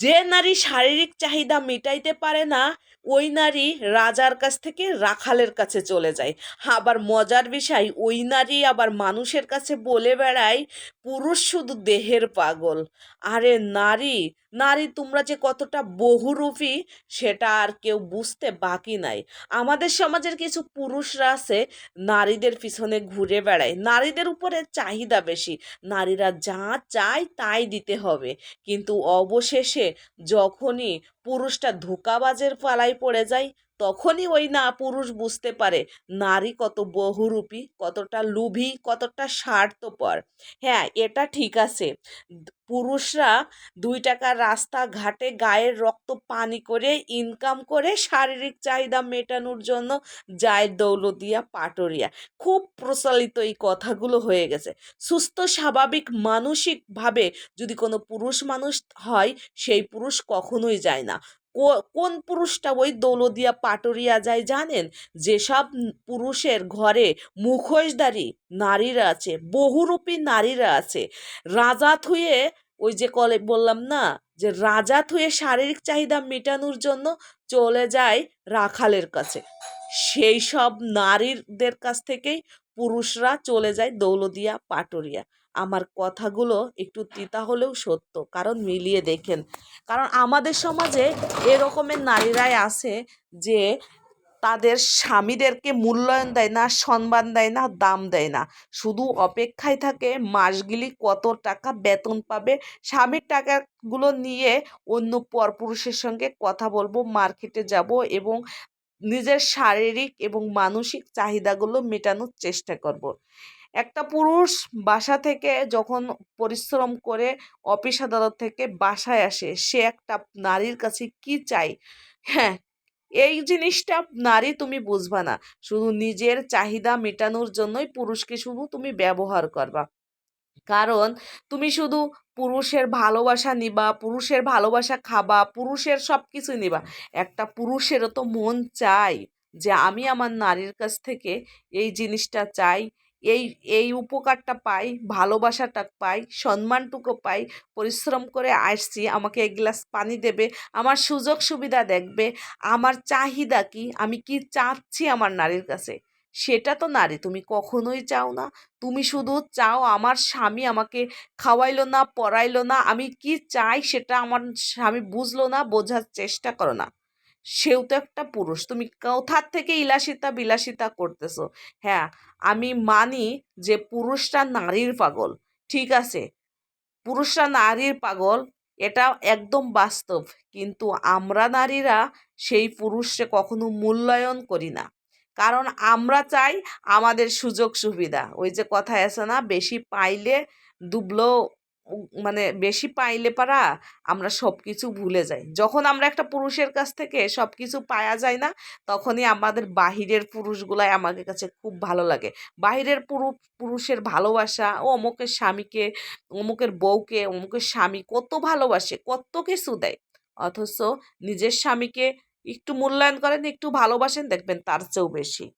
যে নারী শারীরিক চাহিদা মেটাইতে পারে না, ওই নারী রাজার কাছ থেকে রাখালের কাছে চলে যায়। আবার মজার বিষয়, ওই নারী আবার মানুষের কাছে বলে বেড়ায়, পুরুষ শুধু দেহের পাগল। আরে নারী নারী তোমরা যে কতটা বহুরূপী, সেটা আর কেউ বুঝতে বাকি নাই। আমাদের সমাজের কিছু পুরুষরা আছে, নারীদের পিছনে ঘুরে বেড়ায়। নারীদের উপরে চাহিদা বেশি, নারীরা যা চায় তাই দিতে হবে। কিন্তু অবশেষে যখনই পুরুষটা ধোঁকাবাজের পালায় পড়ে যায় তখনই ওই না পুরুষ বুঝতে পারে নারী কত বহুরূপী, কতটা লোভী, কতটা স্বার্থপর। হ্যাঁ এটা ঠিক আছে। পুরুষরা দুই টাকার রাস্তা ঘাটে গায়ের রক্ত পানি করে ইনকাম করে শারীরিক চাহিদা মেটানোর জন্য যায় দৌলতিয়া পাটরিয়া। খুব প্রচলিত এই কথাগুলো হয়ে গেছে। সুস্থ, স্বাভাবিক, মানসিকভাবে যদি কোনো পুরুষ মানুষ হয়, সেই পুরুষ কখনোই যায় না। কোন পুরুষটা ওই দৌলদিয়া পাটরিয়া যায় জানেন? যেসব পুরুষের ঘরে মুখোশধারী নারীরা আছে, বহুরূপী নারীরা আছে। রাজা থুয়ে, ওই যে কলে, বললাম না, যে রাজা থুয়ে শারীরিক চাহিদা মেটানোর জন্য চলে যায় রাখালের কাছে। সেই সব নারীদের কাছ থেকেই পুরুষরা চলে যায় দৌলদিয়া পাটুরিয়া। আমার কথাগুলো একটু তিতা হলেও সত্য। কারণ মিলিয়ে দেখেন। কারণ আমাদের সমাজে এরকমের নারীরাই আছে যে তাদের স্বামীদেরকে মূল্যায়ন দেয় না, সম্মান দেয় না, দাম দেয় না। শুধু অপেক্ষায় থাকে মাসগুলি কত টাকা বেতন পাবে, স্বামীর টাকাগুলো নিয়ে অন্য পরপুরুষের সঙ্গে কথা বলব, মার্কেটে যাব এবং নিজের শারীরিক এবং মানসিক চাহিদাগুলো মেটানোর চেষ্টা করব। একটা পুরুষ বাসা থেকে যখন পরিশ্রম করে অফিস আদালত থেকে বাসায় আসে, সে একটা নারীর কাছে কি চাই হ্যাঁ এই জিনিসটা নারী তুমি বুঝবা না। শুধু নিজের চাহিদা মেটানোর জন্যই পুরুষকে শুধু তুমি ব্যবহার করবা। কারণ তুমি শুধু পুরুষের ভালোবাসা নিবা, পুরুষের ভালোবাসা খাবা, পুরুষের সব কিছু নিবা। একটা পুরুষেরও তো মন চাই যে আমি আমার নারীর কাছ থেকে এই জিনিসটা চাই এই এই উপকারটা পাই, ভালোবাসাটা পাই, সম্মানটুকু পাই, পরিশ্রম করে আসছি, আমাকে এক গ্লাস পানি দেবে, আমার সুযোগ সুবিধা দেখবে, আমার চাহিদা কি, আমি কি চাচ্ছি আমার নারীর কাছে? সেটা তো নারী, তুমি কখনোই চাও না। তুমি শুধু চাও আমার স্বামী আমাকে খাওয়াইলো না, পড়াইলো না, আমি কি চাই সেটা আমার স্বামী বুঝলো না, বোঝার চেষ্টা করো না। সেও তো একটা পুরুষ। তুমি কোথার থেকে ইলাসিতা বিলাসিতা করতেছো? হ্যাঁ আমি মানি যে পুরুষরা নারীর পাগল, ঠিক আছে? পুরুষরা নারীর পাগল, এটা একদম বাস্তব। কিন্তু আমরা নারীরা সেই পুরুষকে কখনো মূল্যায়ন করি না। কারণ আমরা চাই আমাদের সুযোগ সুবিধা ওই যে কথায় আছে না, বেশি পাইলে দুবলো উ- মানে বেশি পাইলে পারা আমরা সব কিছু ভুলে যাই। যখন আমরা একটা পুরুষের কাছ থেকে সব কিছু পাওয়া যায় না, তখনই আমাদের বাহিরের পুরুষগুলাই আমাদের কাছে খুব ভালো লাগে। বাহিরের পুরু, পুরুষের ভালোবাসা, ও অমুকের স্বামীকে, অমুকের বউকে, অমুকের স্বামী কত ভালোবাসে, কত কিছু দেয়। অথচ নিজের স্বামীকে একটু মূল্যায়ন করেন, একটু ভালোবাসেন, দেখবেন তার চেয়েও বেশি।